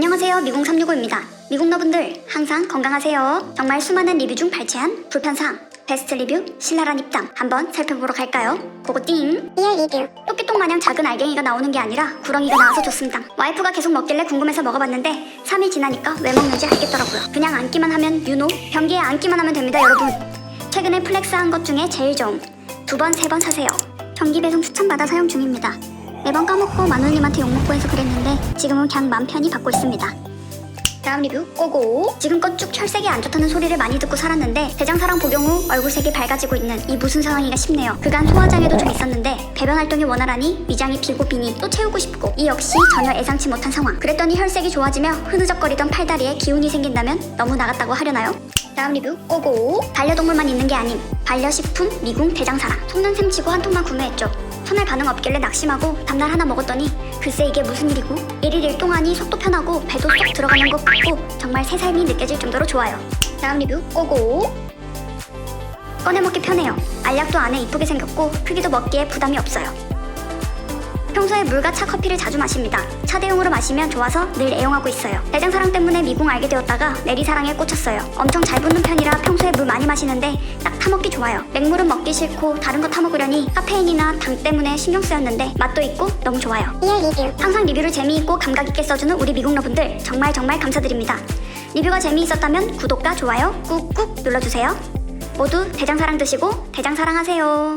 안녕하세요. 미궁 365입니다. 미궁 너분들 항상 건강하세요. 정말 수많은 리뷰 중 발췌한 불편사항 베스트 리뷰 신랄한 입담 한번 살펴보러 갈까요? 고고띵! 리얼 리뷰. 토끼똥 마냥 작은 알갱이가 나오는 게 아니라 구렁이가 나와서 좋습니다. 와이프가 계속 먹길래 궁금해서 먹어봤는데 3일 지나니까 왜 먹는지 알겠더라고요. 그냥 안기만 하면 유노 변기에 안기만 하면 됩니다 여러분. 최근에 플렉스한 것 중에 제일 좋음. 두 번, 세 번 사세요. 정기 배송 추천받아 사용 중입니다 매번 까먹고 마누님한테 욕먹고 해서 그랬는데 지금은 그냥 맘 편히 받고 있습니다. 다음 리뷰 고고. 지금껏 쭉 혈색이 안 좋다는 소리를 많이 듣고 살았는데 대장사랑 복용 후 얼굴색이 밝아지고 있는 이 무슨 상황이가 싶네요. 그간 소화장애도 좀 있었는데 배변 활동이 원활하니 위장이 비고 비니 또 채우고 싶고 이 역시 전혀 예상치 못한 상황. 그랬더니 혈색이 좋아지며 흐느적거리던 팔다리에 기운이 생긴다면 너무 나갔다고 하려나요? 다음 리뷰 고고. 반려동물만 있는 게 아닌 반려식품 미궁 대장사랑. 속는 셈 치고 한 통만 구매했죠 첫날 반응 없길래 낙심하고 다음날 하나 먹었더니 글쎄 이게 무슨 일이고 일일 일동하니 속도 편하고 배도 쏙 들어가는 것 같고 정말 새 삶이 느껴질 정도로 좋아요 다음 리뷰 고고 꺼내 먹기 편해요 알약도 안에 이쁘게 생겼고 크기도 먹기에 부담이 없어요 평소에 물과 차 커피를 자주 마십니다. 차 대용으로 마시면 좋아서 늘 애용하고 있어요. 대장사랑 때문에 미궁 알게 되었다가 내리사랑에 꽂혔어요. 엄청 잘 붙는 편이라 평소에 물 많이 마시는데 딱 타먹기 좋아요. 맹물은 먹기 싫고 다른 거 타먹으려니 카페인이나 당 때문에 신경 쓰였는데 맛도 있고 너무 좋아요. 리얼 리뷰 항상 리뷰를 재미있고 감각 있게 써주는 우리 미국 러분들 정말 정말 감사드립니다. 리뷰가 재미있었다면 구독과 좋아요 꾹꾹 눌러주세요. 모두 대장사랑 드시고 대장사랑하세요.